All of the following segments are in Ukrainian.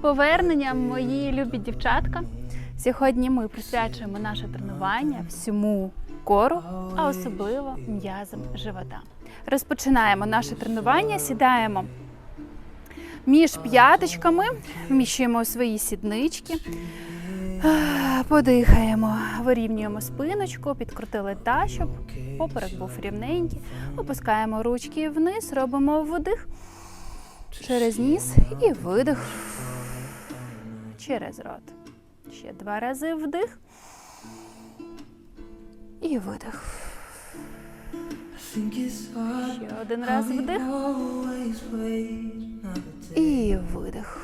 поверненням, мої любі дівчатка. Сьогодні ми присвячуємо наше тренування всьому кору, а особливо м'язам живота. Розпочинаємо наше тренування, сідаємо між п'яточками, вміщуємо свої сіднички, подихаємо, вирівнюємо спиночку, підкрутили та, щоб поперек був рівненький. Опускаємо ручки вниз, робимо вдих через ніс і видих через рот. Ще два рази вдих і видих. Ще один раз вдих і видих.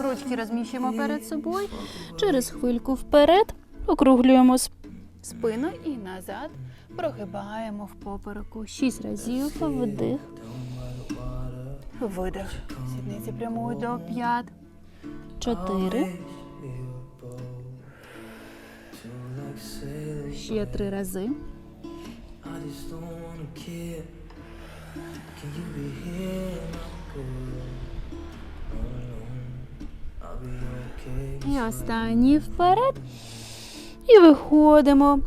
Ручки розміщуємо перед собою. Через хвильку вперед. Округлюємо спину і назад. Прогибаємо в попереку. Шість разів. Вдих. Видих. Сідниці прямують до п'ят. Чотири. Ще три рази. І останній вперед. І виходимо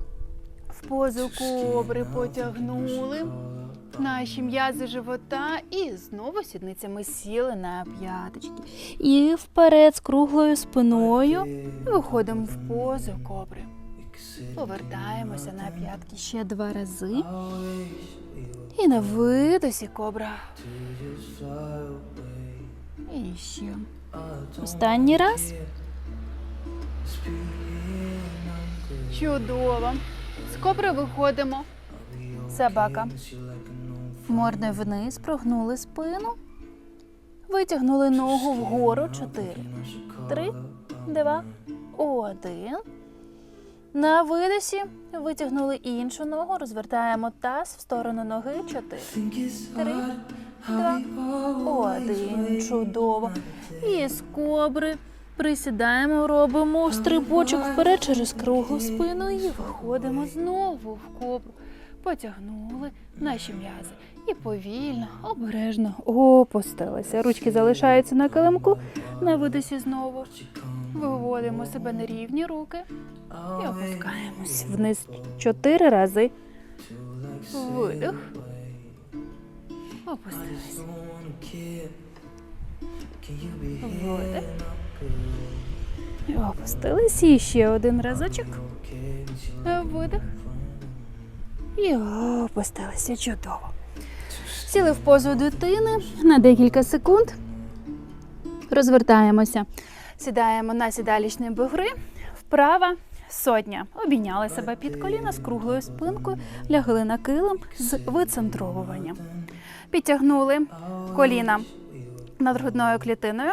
в позу кобри, потягнули наші м'язи живота і знову сідницями сіли на п'яточки. І вперед з круглою спиною виходимо в позу кобри. Повертаємося на п'ятки ще два рази. І на видосі кобра. І ще. Останній раз. Чудово. З кобри виходимо. Собака. Мордою вниз, прогнули спину. Витягнули ногу вгору. Чотири. Три, два, один. На видосі витягнули іншу ногу, розвертаємо таз в сторону ноги. Чотири. Три, два, один. Чудово. І з кобри присідаємо, робимо стрибочок вперед через круглу спину і виходимо знову в кобру. Потягнули наші м'язи і повільно, обережно опустилися. Ручки залишаються на килимку. На видосі знову виводимо себе на рівні руки і опускаємось вниз чотири рази. Видих. Опустились. Видих. І Опустились. І ще один разочок. Видих. І опустилися. Чудово. Сіли в позу дитини на декілька секунд. Розвертаємося. Сідаємо на сідалічні бугри. Вправа сотня. Обійняли себе під коліна з круглою спинкою, лягли на килим з вицентровуванням. Підтягнули коліна над грудною клітиною.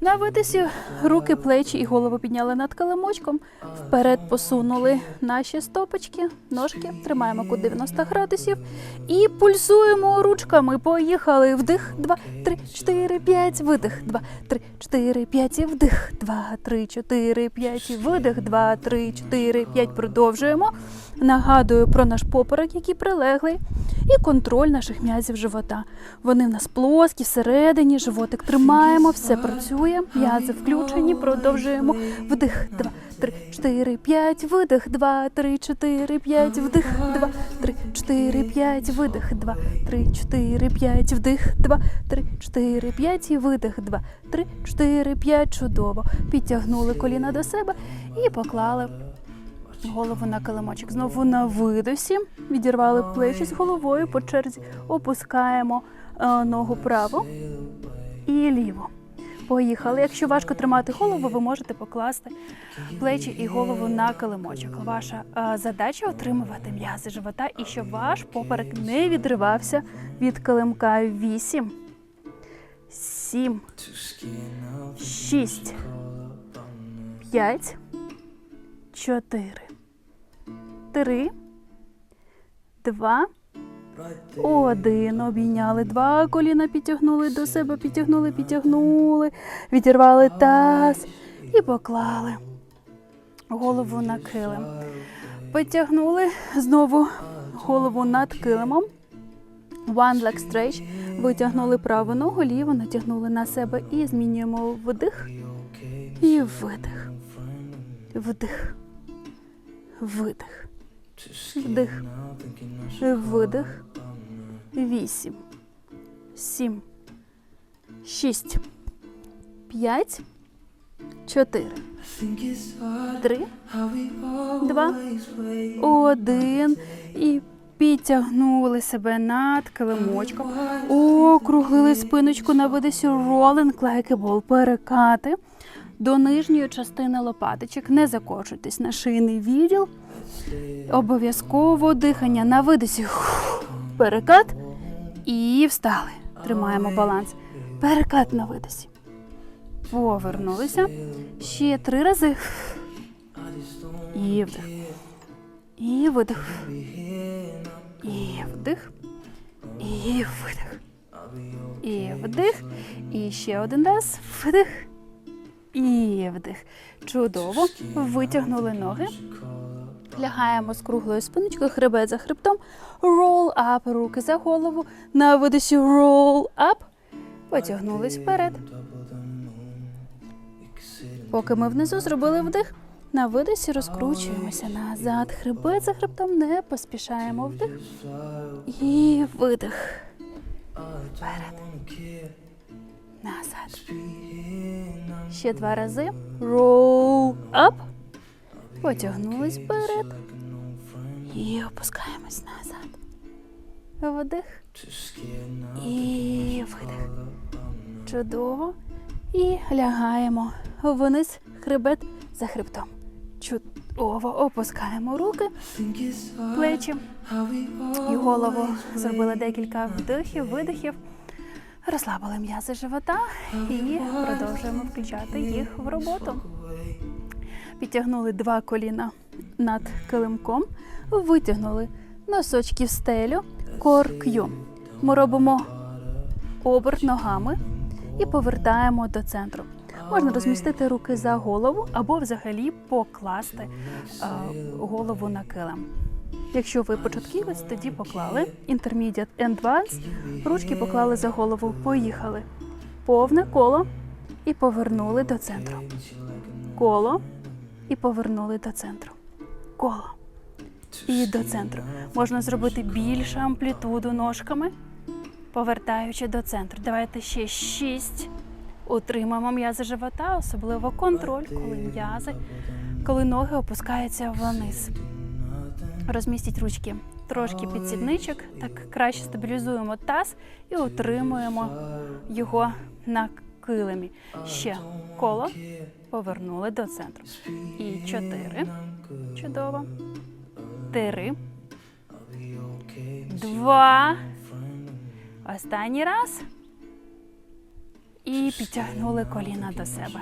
На видисі руки, плечі і голову підняли над килимочком. Вперед посунули наші стопочки, ножки, тримаємо кут 90 градусів і пульсуємо ручками. Поїхали. Вдих, два, три, чотири, п'ять, видих, два, три, чотири, п'ять, і вдих, два, три, чотири, п'ять, і видих, два, три, чотири, п'ять. Продовжуємо. Нагадую про наш поперек, який прилеглий, і контроль наших м'язів живота. Вони в нас плоскі, всередині, животик тримаємо, все працює, м'язи включені, продовжуємо. Вдих, два, три, чотири, п'ять, видих, два, три, чотири, п'ять, вдих, два, три, чотири, п'ять, видих, два, три, чотири, п'ять, вдих, два, три, чотири, п'ять і видих, два, три, чотири, п'ять. Чудово. Підтягнули коліна до себе і поклали голову на килимочок. Знову на видосі. Відірвали плечі з головою по черзі. Опускаємо е, ногу праву і ліву. Поїхали. Якщо важко тримати голову, ви можете покласти плечі і голову на килимочок. Ваша е, задача отримувати м'язи живота і щоб ваш поперек не відривався від килимка. Вісім, сім, шість, п'ять, чотири, три, два, один. Обійняли два коліна, підтягнули до себе, підтягнули, підтягнули, відірвали таз і поклали голову на килим. Потягнули знову голову над килимом. One leg stretch. Витягнули праву ногу, ліву натягнули на себе і змінюємо вдих і видих. Вдих. Видих. Вдих. Видих. Вісім. Сім. Шість. П'ять. Чотири. Три. Два. Один. І підтягнули себе над килимочком. Округлили спиночку на видисі ролинг like. Перекати до нижньої частини лопаточок. Не закочуйтесь на шийний відділ. Обов'язково дихання на видисі. Перекат. І встали. Тримаємо баланс. Перекат на видисі. Повернулися. Ще три рази. І вдих. І видих. І вдих. І видих. І вдих. І ще один раз. Вдих. І вдих. Чудово. Витягнули ноги. Лягаємо з круглою спиночкою, хребет за хребтом. Roll up, руки за голову. На видисі roll up. Потягнулись вперед. Поки ми внизу зробили вдих, на видисі розкручуємося назад. Хребет за хребтом не поспішаємо вдих. І видих. Вперед. Назад. Ще два рази. Roll up. Потягнулись вперед. І опускаємось назад. Вдих. І видих. Чудово. І лягаємо вниз хребет за хребтом. Чудово. Опускаємо руки, плечі і голову. Зробили декілька вдихів, видихів. Розслабили м'язи живота і продовжуємо включати їх в роботу. Підтягнули два коліна над килимком, витягнули носочки в стелю, корк'ю. Ми робимо оберт ногами і повертаємо до центру. Можна розмістити руки за голову або взагалі покласти е, голову на килим. Якщо ви початківець, тоді поклали Intermediate Advanced, ручки поклали за голову, поїхали. Повне коло і повернули до центру. Коло і повернули до центру. Коло і до центру. Можна зробити більшу амплітуду ножками, повертаючи до центру. Давайте ще шість. Утримаємо м'язи живота, особливо контроль, коли м'язи, коли ноги опускаються вниз. Розмістіть ручки трошки під сідничок, так краще стабілізуємо таз і утримуємо його на килимі. Ще коло повернули до центру. І чотири. Чудово. Три. Два. Останній раз. І підтягнули коліна до себе.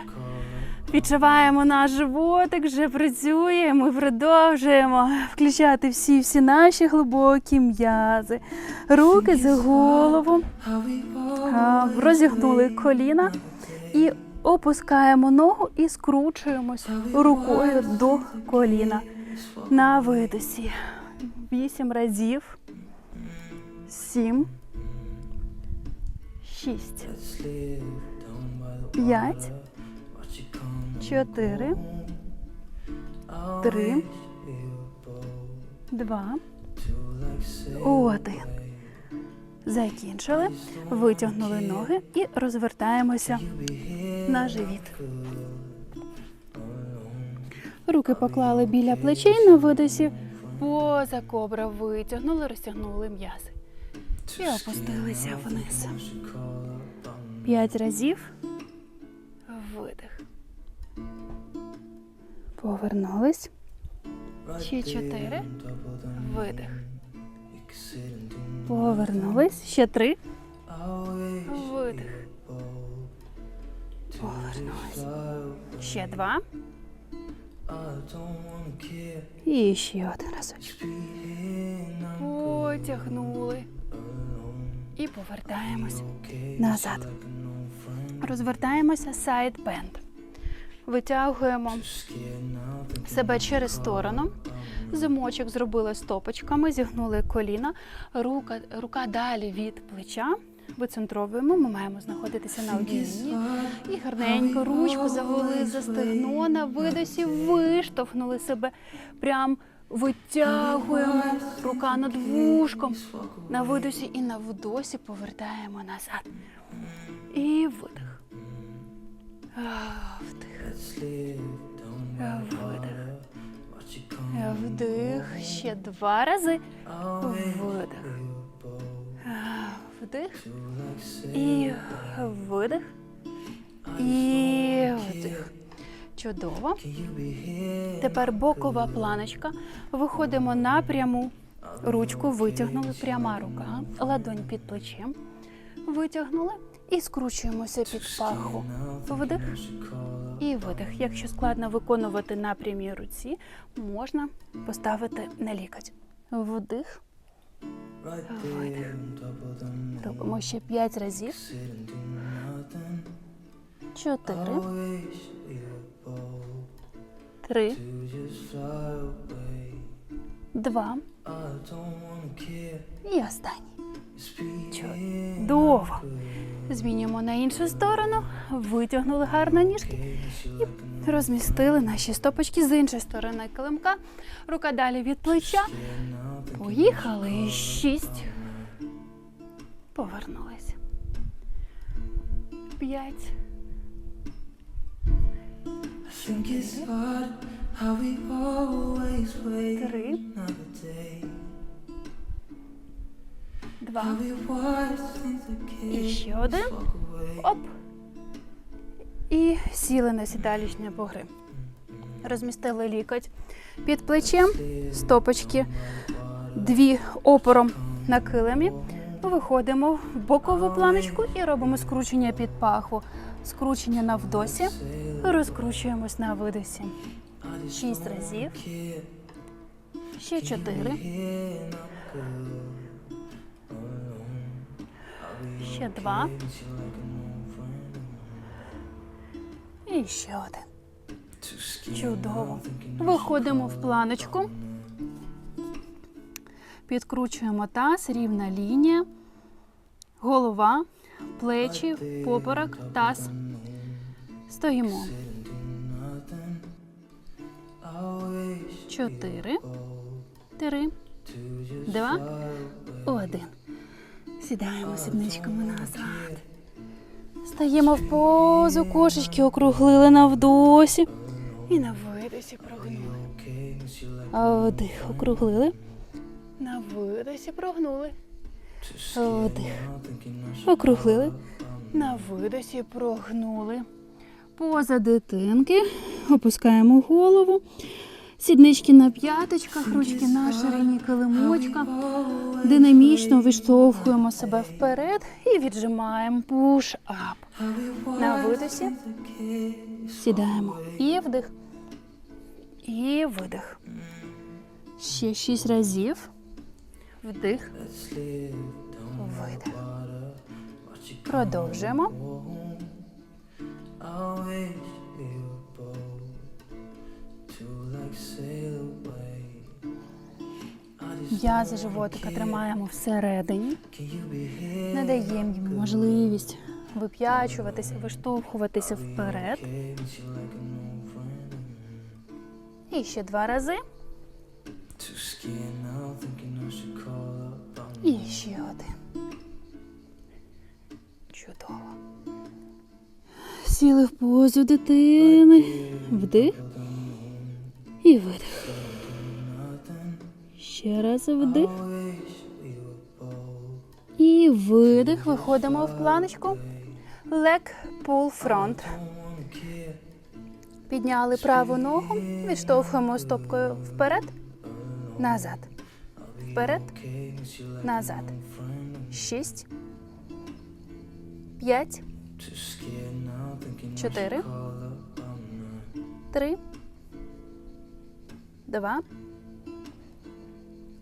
Відчуваємо наш животик, вже працює. Ми продовжуємо включати всі всі наші глибокі м'язи. Руки за голову. Розігнули коліна і опускаємо ногу і скручуємось рукою до коліна. На видосі. Вісім разів. Сім. Шість. П'ять. Чотири. Три. Два. Один. Закінчили. Витягнули ноги і розвертаємося на живіт. Руки поклали біля плечей на видосі. Поза кобра витягнули, розтягнули м'язи. І опустилися вниз. П'ять разів. Видих. Повернулись. Ще чотири. Видих. Повернулись. Ще три. Видих. Повернулись. Ще два. І ще один разочок. Потягнули. І повертаємось назад. Розвертаємося сайд бенд. Витягуємо себе через сторону. Замочок зробили стопочками, зігнули коліна, рука, рука далі від плеча. Вицентровуємо, ми маємо знаходитися на одній. І гарненько ручку завели за стегно на видосі, виштовхнули себе. Прям витягуємо. Рука над вушком. На видосі і на вдосі повертаємо назад. І видих. Вдих. Видих. Вдих. Ще два рази. Видих. Вдих. І видих. І вдих. Чудово. Тепер бокова планочка. Виходимо на пряму ручку, витягнули пряма рука, ладонь під плечем. Витягнули і скручуємося під паху. Вдих і видих. Якщо складно виконувати на прямій руці, можна поставити на лікоть. Вдих. Видих. Робимо ще 5 разів. Чотири. Три. Два. І останній. Чудово. Змінюємо на іншу сторону, витягнули гарно ніжки і розмістили наші стопочки з іншої сторони килимка. Рука далі від плеча. Поїхали. Шість. Повернулися. П'ять. Три. Два. І ще один. Оп. І сіли на сідалічні бугри. Розмістили лікоть під плечем, стопочки, дві опором на килимі. Виходимо в бокову планочку і робимо скручення під пахву. Скручення на вдосі, розкручуємось на видосі. Шість разів. Ще чотири. Ще два. І ще один. Чудово. Виходимо в планочку. Підкручуємо таз, рівна лінія, голова, плечі, поперек, таз. Стоїмо. Чотири. Три. Два. Один. Сідаємо сідничками назад. Стаємо в позу, кошечки округлили на вдосі. І на видосі прогнули. Вдих округлили. На видосі прогнули. Вдих. Округлили. На видосі прогнули. Поза дитинки. Опускаємо голову. Сіднички на п'яточках, ручки на ширині килимочка. Динамічно виштовхуємо себе вперед і віджимаємо пуш-ап. На видосі. Сідаємо. І вдих. І видих. Ще шість разів. Вдих. Видих. Продовжуємо. М'язи животика тримаємо всередині. Не даємо їм можливість вип'ячуватися, виштовхуватися вперед. І ще два рази. І ще один. Чудово. Сіли в позу дитини. Вдих. І видих. Ще раз вдих. І видих. Виходимо в планочку. Don't wanna care. Підняли праву ногу. Відштовхуємо стопкою вперед. Назад. Вперед. Назад. Шість. П'ять. Чотири. Три. Два.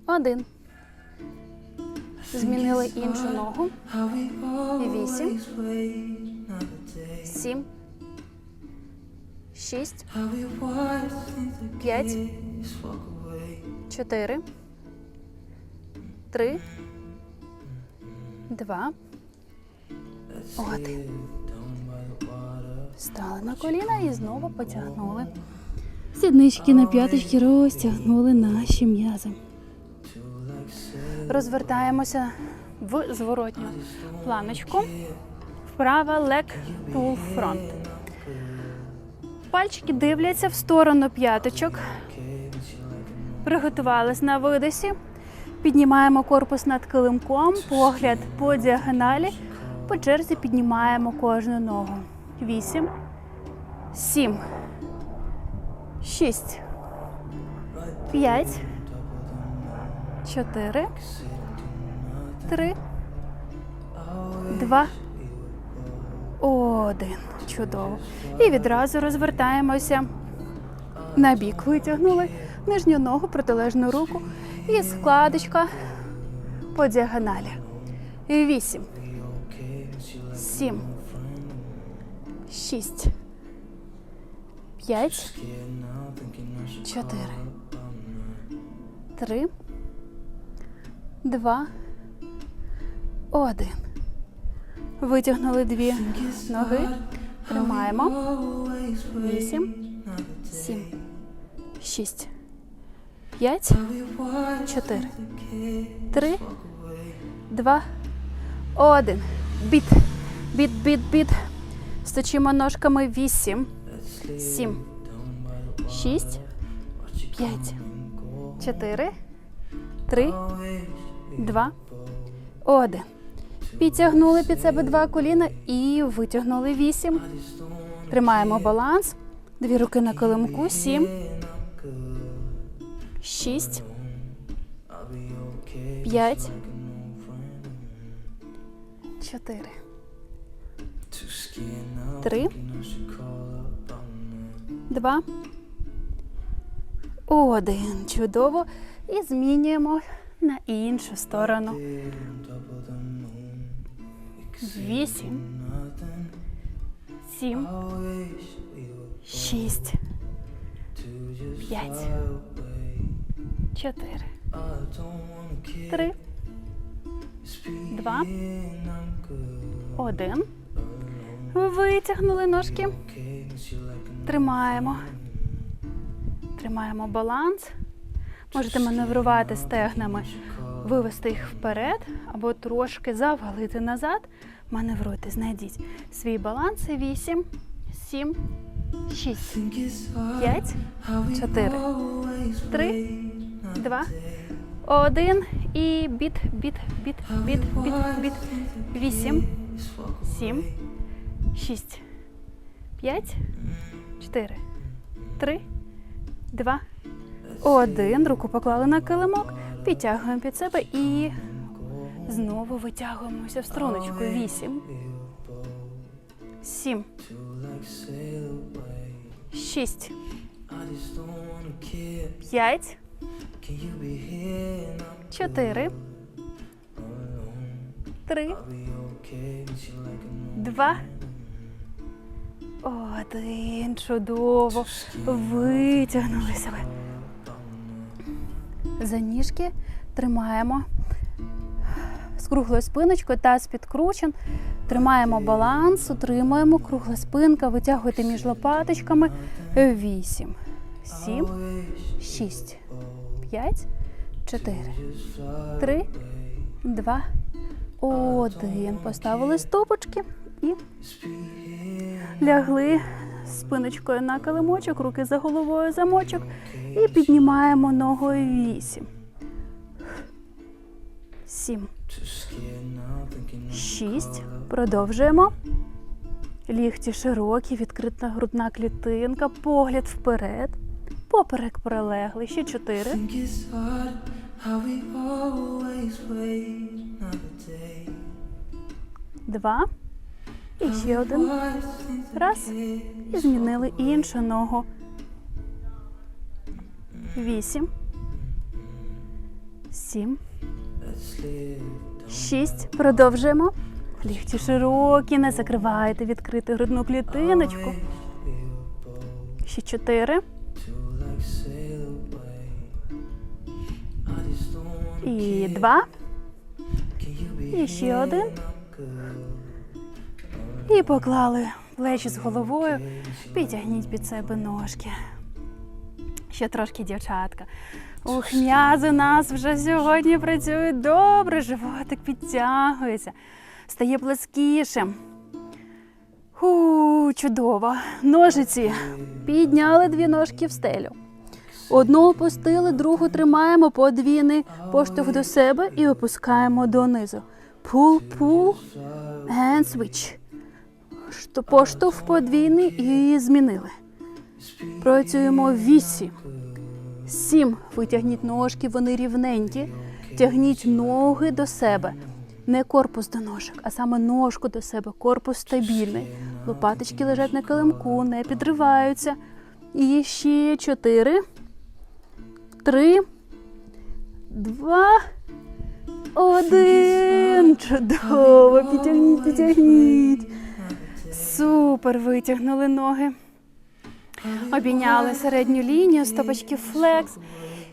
Один. Змінили іншу ногу. Вісім. Сім. шість, п'ять, чотири, три, два, один. Стали на коліна і знову потягнули. Сіднички на п'яточки розтягнули наші м'язи. Розвертаємося в зворотню планочку. Вправа leg pull front. Пальчики дивляться в сторону п'яточок. Приготувались на видосі. Піднімаємо корпус над килимком, погляд по діагоналі. По черзі піднімаємо кожну ногу. Вісім, сім, шість, п'ять, чотири, три, два, один. Чудово. І відразу розвертаємося. На бік. Витягнули. Нижню ногу, протилежну руку. І складочка по діагоналі. Вісім, сім, шість, п'ять, чотири, три, два, один. Витягнули дві ноги. Тримаємо. Вісім, сім, шість, п'ять, чотири, три, два, один. Біт, біт, біт, біт. Сточимо ножками. Вісім, сім, шість, п'ять, чотири, три, два, один. Підтягнули під себе два коліна і витягнули вісім. Тримаємо баланс. Дві руки на килимку. Сім, шість, п'ять, чотири, три, два, один. Чудово. І змінюємо на іншу сторону. Вісім, сім, шість, п'ять, чотири, три, два, один. Витягнули ножки. Тримаємо. Тримаємо баланс. Можете маневрувати стегнами, вивести їх вперед або трошки завалити назад. Маневруйте, знайдіть свій баланс. Вісім, сім, шість, Think it's hard п'ять, how we чотири, always три, wait два, один. І біт, біт, біт, біт, біт, біт. Вісім, сім, шість, п'ять, чотири, три, два, один. Руку поклали на килимок, підтягуємо під себе і знову витягуємося в струночку. Вісім, сім, шість, п'ять, чотири, три, два. Один. Чудово. Витягнули себе. За ніжки тримаємо з круглою спиночкою, таз підкручен. Тримаємо баланс, утримуємо кругла спинка, витягуйте між лопаточками. Вісім, сім, шість, п'ять, чотири, три, два, один. Поставили стопочки і лягли спиночкою на килимочок, руки за головою замочок і піднімаємо ногою вісім. Сім. Шість. Продовжуємо. Лігті широкі, відкрита грудна клітинка, погляд вперед. Поперек прилеглий. Ще чотири. Два. І ще один. Раз. І змінили іншу ногу. Вісім. Сім. Шість. Продовжуємо. Лігті широкі, не закривайте відкрити грудну клітиночку. Ще чотири. І два. І ще один. І поклали плечі з головою. Підтягніть під себе ножки. Ще трошки дівчатка. Ух, м'язи у нас вже сьогодні працюють добре, животик підтягується, стає плескішим. Ху, чудово. Ножиці. Підняли дві ножки в стелю. Одну опустили, другу тримаємо подвійний поштовх до себе і опускаємо донизу. Pull, pull, and switch. Поштовх подвійний і змінили. Працюємо вісім. Сім. Витягніть ножки, вони рівненькі. Тягніть ноги до себе. Не корпус до ножок, а саме ножку до себе. Корпус стабільний. Лопаточки лежать на килимку, не підриваються. І ще чотири. Три. Два. Один. Чудово. Підтягніть, підтягніть. Супер, витягнули ноги. Обійняли середню лінію, стопочки флекс.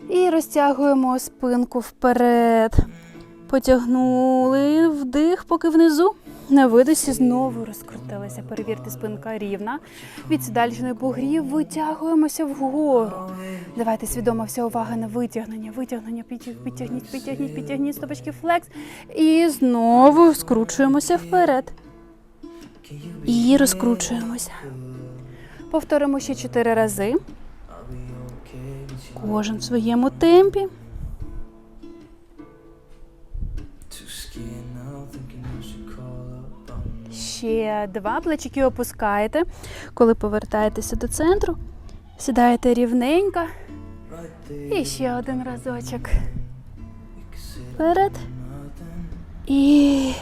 І розтягуємо спинку вперед. Потягнули вдих, поки внизу. На видосі знову розкрутилися. Перевірте, спинка рівна. Від сідальної бугрів витягуємося вгору. Давайте свідомо вся увага на витягнення. Витягнення, підтягніть, підтягніть, підтягніть стопочки флекс. І знову скручуємося вперед. І розкручуємося. Повторимо ще чотири рази. Кожен в своєму темпі. Ще два плечики опускаєте. Коли повертаєтеся до центру, сідаєте рівненько. І ще один разочок. Вперед і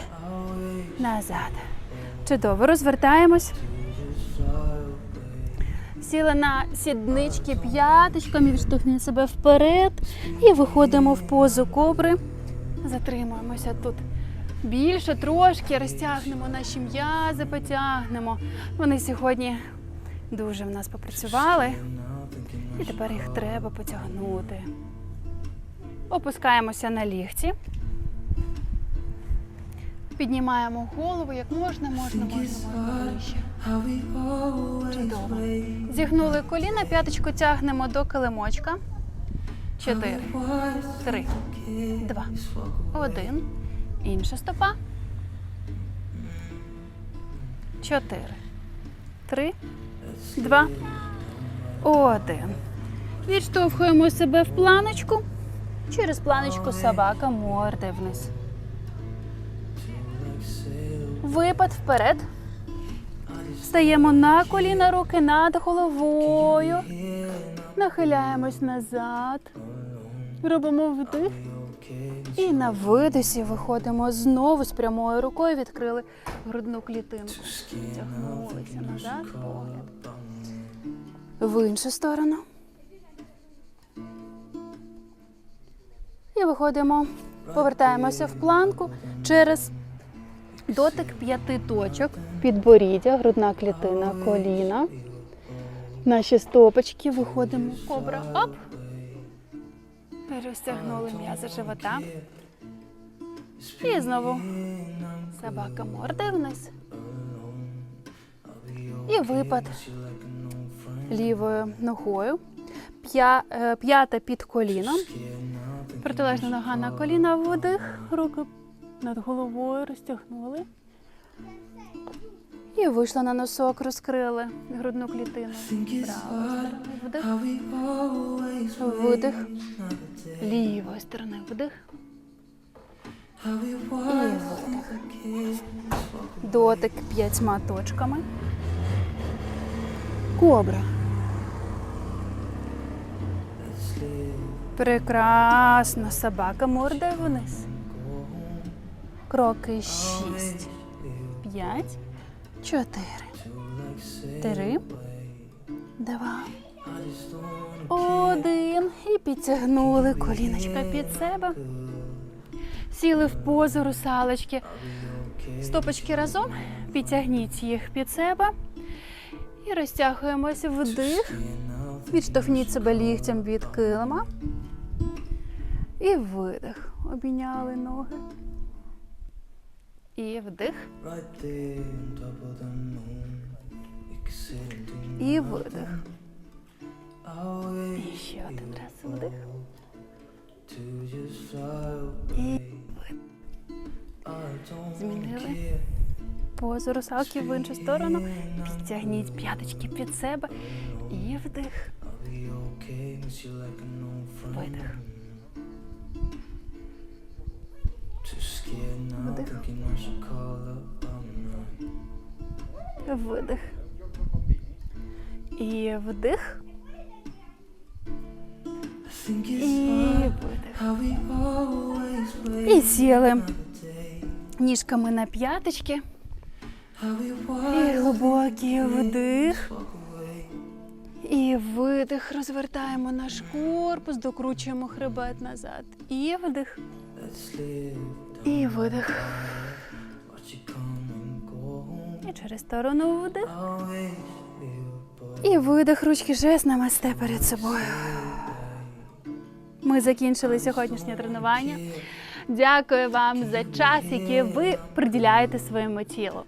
назад. Чудово, розвертаємось. Сіли на сіднички п'яточками, відштовхніть себе вперед і виходимо в позу кобри. Затримуємося тут більше, трошки розтягнемо наші м'язи, потягнемо. Вони сьогодні дуже в нас попрацювали, і тепер їх треба потягнути. Опускаємося на лігті. Піднімаємо голову як можна, можна, можна, Чудово. Зігнули коліна, п'яточку тягнемо до килимочка. Чотири, три, два, один. Інша стопа. Чотири, три, два, один. Відштовхуємо себе в планочку. Через планочку собака морде вниз. Випад вперед. Стаємо на коліна, руки над головою. Нахиляємось назад. Робимо вдих. І на видосі виходимо знову з прямою рукою, відкрили грудну клітинку. Тягнулися назад, погляд. В іншу сторону. І виходимо, повертаємося в планку через дотик п'яти точок. Підборіддя, грудна клітина, коліна. Наші стопочки виходимо кобра. Оп. Розтягнули м'язи живота. І знову собака морде вниз. І випад лівою ногою. Е, П'ята під коліном. Протилежна нога на коліна, видих, руки над головою розтягнули. І вийшла на носок, розкрили грудну клітину. Правою вдих, видих, лівою стороною вдих. Was kids. Дотик п'ятьма точками. Кобра. Прекрасно. Собака морде вниз. Кроки шість, п'ять, чотири, три, два, один. І підтягнули коліночка під себе. Сіли в позу русалочки. Стопочки разом. Підтягніть їх під себе. І розтягуємося вдих. Відштовхніть себе ліктям від килима. І видих. Обійняли ноги. And do І видих. І ще один раз вдих. don't Змінили. Позу русалки в іншу сторону. Підтягніть п'яточки під себе. І вдих. I'll Вдих. Видих. І вдих. І видих. І сіли ніжками на п'яточки. І глибокий вдих. І видих. Розвертаємо наш корпус, докручуємо хребет назад. І вдих. І видих. І через сторону вдих. І видих. Ручки жест намасте перед собою. Ми закінчили сьогоднішнє тренування. Дякую вам за час, який ви приділяєте своєму тілу.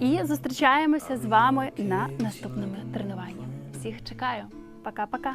І зустрічаємося з вами на наступному тренуванні. Всіх чекаю. Пока-пока.